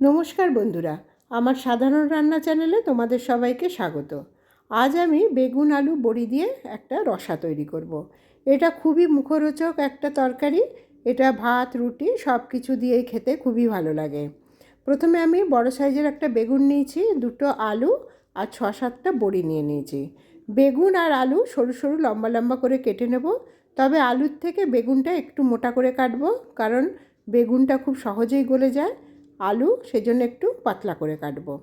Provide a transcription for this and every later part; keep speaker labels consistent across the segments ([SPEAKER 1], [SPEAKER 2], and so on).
[SPEAKER 1] নমস্কার বন্ধুরা, আমার সাধারণ রান্না চ্যানেলে তোমাদের সবাইকে স্বাগত। আজ আমি বেগুন, আলু, বড়ি দিয়ে একটা রসা তৈরি করব। এটা খুবই মুখরোচক একটা তরকারি, এটা ভাত, রুটি সব কিছু দিয়েই খেতে খুবই ভালো লাগে। প্রথমে আমি বড় সাইজের একটা বেগুন নিয়েছি, দুটো আলু আর ছ সাতটা বড়ি নিয়ে নিয়েছি। বেগুন আর আলু সরু সরু লম্বা লম্বা করে কেটে নেব, তবে আলুর থেকে বেগুনটা একটু মোটা করে কাটবো, কারণ বেগুনটা খুব সহজেই গলে যায়। আলু সেজন্য একটু পাতলা করে কাটবো।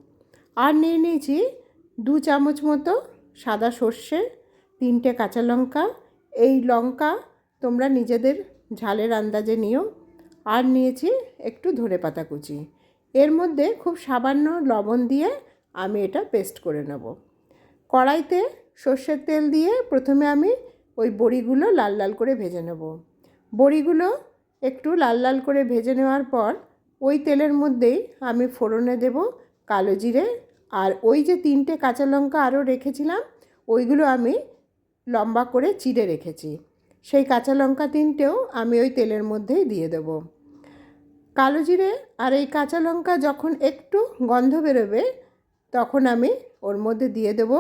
[SPEAKER 1] আর নিয়ে নিয়েছি দু চামচ মতো সাদা সর্ষে, তিনটে কাঁচা লঙ্কা। এই লঙ্কা তোমরা নিজেদের ঝালের আন্দাজে নিও। আর নিয়েছি একটু ধনে পাতা কুচি। এর মধ্যে খুব সামান্য লবণ দিয়ে আমি এটা পেস্ট করে নেব। কড়াইতে সর্ষের তেল দিয়ে প্রথমে আমি ওই বড়িগুলো লাল লাল করে ভেজে নেব। বড়িগুলো একটু লাল লাল করে ভেজে নেওয়ার পর ওই তেলের মধ্যেই আমি ফোড়নে দেব কালো জিরে আর ওই যে তিনটে কাঁচা লঙ্কা আরও রেখেছিলাম, ওইগুলো আমি লম্বা করে চিড়ে রেখেছি। সেই কাঁচা লঙ্কা তিনটেও আমি ওই তেলের মধ্যেই দিয়ে দেব। কালো জিরে আর এই কাঁচা লঙ্কা যখন একটু গন্ধ বেরোবে, তখন আমি ওর মধ্যে দিয়ে দেব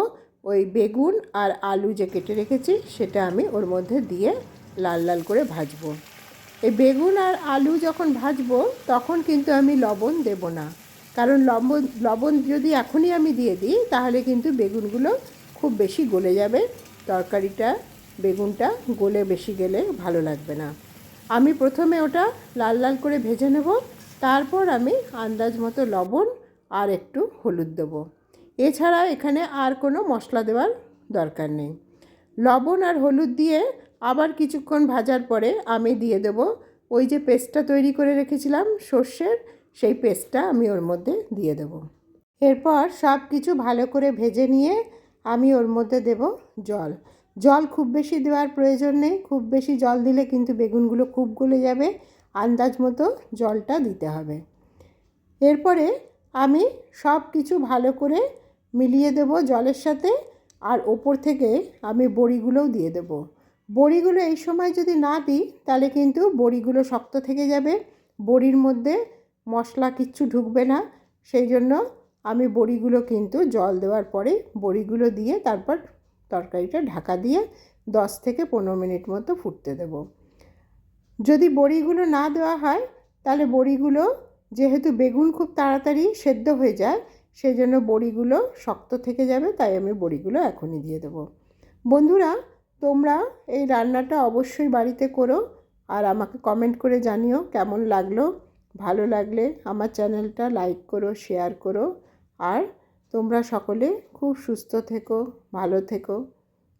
[SPEAKER 1] ওই বেগুন আর আলু যে কেটে রেখেছি, সেটা আমি ওর মধ্যে দিয়ে লাল লাল করে ভাজবো। এই বেগুন আর আলু যখন ভাজবো, তখন কিন্তু আমি লবণ দেব না। কারণ লবণ লবণ যদি এখনই আমি দিয়ে দিই, তাহলে কিন্তু বেগুনগুলো খুব বেশি গলে যাবে। তরকারিটা, বেগুনটা গলে বেশি গেলে ভালো লাগবে না। আমি প্রথমে ওটা লাল লাল করে ভেজে নেব। তারপর আমি আন্দাজ মতো লবণ আর একটু হলুদ দেবো। এছাড়া এখানে আর কোনো মশলা দেওয়ার দরকার নেই। লবণ আর হলুদ দিয়ে আবার কিছুক্ষণ ভাজার পরে আমি দিয়ে দেব ওই যে পেস্টটা তৈরি করে রেখেছিলাম সর্ষের, সেই পেস্টটা আমি ওর মধ্যে দিয়ে দেব। এরপর সব কিছু ভালো করে ভেজে নিয়ে আমি ওর মধ্যে দেব জল। জল খুব বেশি দেওয়ার প্রয়োজন নেই, খুব বেশি জল দিলে কিন্তু বেগুনগুলো খুব গলে যাবে, আন্দাজ মতো জলটা দিতে হবে। এরপরে আমি সব কিছু ভালো করে মিলিয়ে দেব জলের সাথে, আর ওপর থেকে আমি বড়িগুলোও দিয়ে দেব। বড়িগুলো এই সময় যদি না দিই, তাহলে কিন্তু বড়িগুলো শক্ত থেকে যাবে। বড়ির মধ্যে মশলা কিচ্ছু ঢুকবে না। সেই জন্য আমি বড়িগুলো কিন্তু জল দেওয়ার পরে বড়িগুলো দিয়ে তারপর তরকারিটা ঢাকা দিয়ে দশ থেকে পনেরো মিনিট মতো ফুটতে দেব। যদি বড়িগুলো না দেওয়া হয়, তাহলে বড়িগুলো যেহেতু বেগুন খুব তাড়াতাড়ি সেদ্ধ হয়ে যায়, সেই জন্য বড়িগুলো শক্ত থেকে যাবে, তাই আমি বড়িগুলো এখনই দিয়ে দেবো। বন্ধুরা তোমরা এই রান্নাটা অবশ্যই বাড়িতে করো আর আমাকে কমেন্ট করে জানিও কেমন লাগল। ভালো লাগলে আমার চ্যানেলটা লাইক করো শেয়ার করো আর তোমরা সকলে খুব সুস্থ থেকো, ভালো থেকো।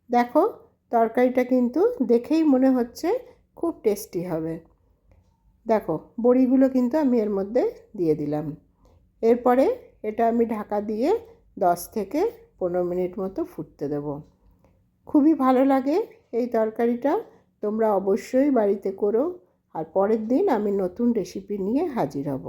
[SPEAKER 1] দেখো, তরকারিটা কিন্তু দেখেই মনে হচ্ছে খুব টেস্টি হবে। দেখো, বড়িগুলো কিন্তু আমি এর মধ্যে দিয়ে দিলাম। এরপরে এটা আমি ঢাকা দিয়ে দশ থেকে পনেরো মিনিট মতো ফুটতে দেবো। খুবই ভালো লাগে এই তরকারিটা, তোমরা অবশ্যই বাড়িতে করো। আর পরের দিন আমি নতুন রেসিপি নিয়ে হাজির হব।